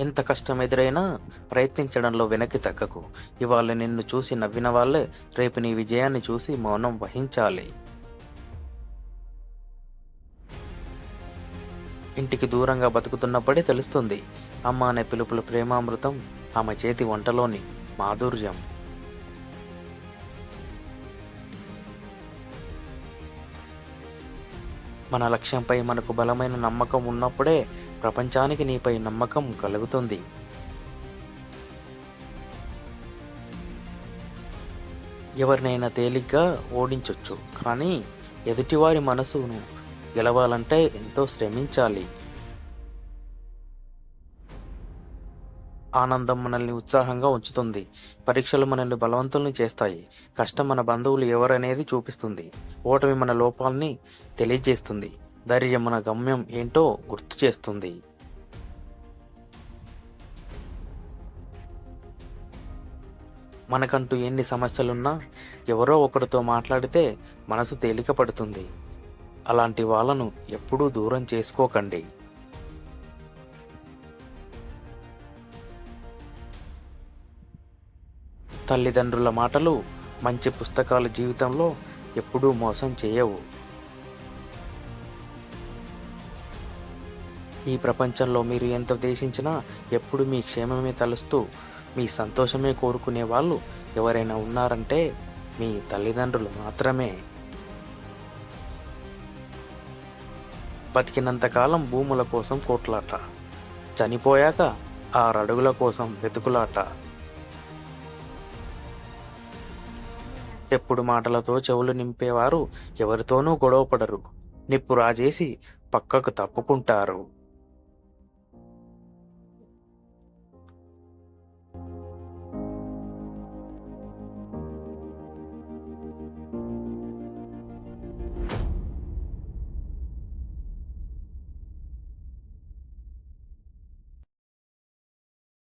ఎంత కష్టం ఎదురైనా ప్రయత్నించడంలో వెనక్కి తగ్గకు. ఇవాళ నిన్ను చూసి నవ్విన వాళ్ళే రేపు నీ విజయాన్ని చూసి మౌనం వహించాలి. ఇంటికి దూరంగా బతుకుతున్నప్పుడే తెలుస్తుంది. అమ్మ అనే పిలుపుల ప్రేమామృతం ఆమె చేతి వంటలోని మాధుర్యం. మన లక్ష్యంపై మనకు బలమైన నమ్మకం ఉన్నప్పుడే ప్రపంచానికి నీపై నమ్మకం కలుగుతుంది. ఎవరినైనా తేలిగ్గా ఓడించొచ్చు కానీ ఎదుటివారి మనసును గెలవాలంటే ఎంతో శ్రమించాలి. ఆనందం మనల్ని ఉత్సాహంగా ఉంచుతుంది. పరీక్షలు మనల్ని బలవంతుల్ని చేస్తాయి. కష్టం మన బంధువులు ఎవరనేది చూపిస్తుంది. ఓటమి మన లోపాలని తెలియజేస్తుంది. ధైర్యం మన గమ్యం ఏంటో గుర్తు చేస్తుంది. మనకంటూ ఎన్ని సమస్యలున్నా ఎవరో ఒకరితో మాట్లాడితే మనసు తేలిక పడుతుంది. అలాంటి వాళ్ళను ఎప్పుడూ దూరం చేసుకోకండి. తల్లిదండ్రుల మాటలు మంచి పుస్తకాలు జీవితంలో ఎప్పుడూ మోసం చేయవు. ఈ ప్రపంచంలో మీరు ఎంత దేశించినా ఎప్పుడు మీ క్షేమమే తలుస్తూ మీ సంతోషమే కోరుకునే వాళ్ళు ఎవరైనా ఉన్నారంటే మీ తల్లిదండ్రులు మాత్రమే. బతికినంతకాలం భూముల కోసం కోట్లాట చనిపోయాక ఆరడుగుల కోసం వెతుకులాట. ఎప్పుడు మాటలతో చెవులు నింపేవారు? ఎవరితోనూ గొడవపడరు. నిప్పు రాజేసి పక్కకు తప్పుకుంటారు.